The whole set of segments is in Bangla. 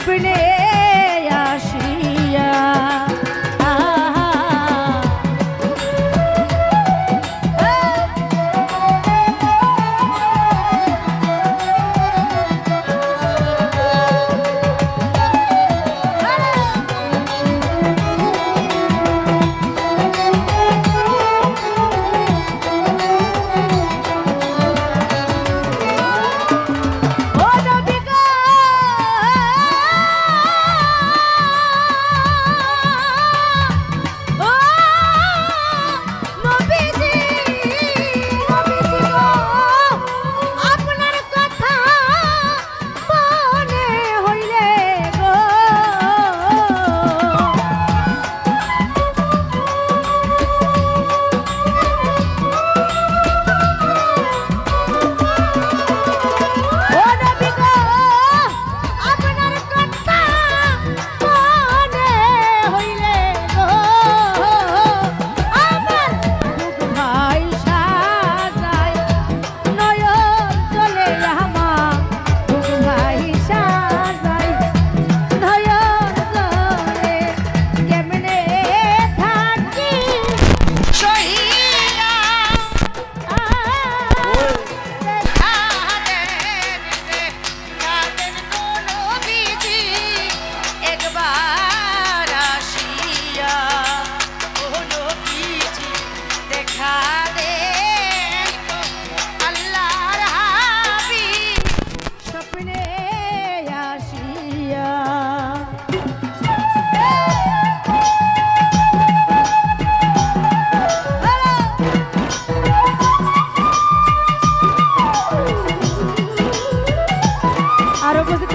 স্বপ্নে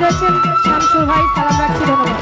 রয়েছেন শামসুর ভাই সালাম রাখছি ধন্যবাদ।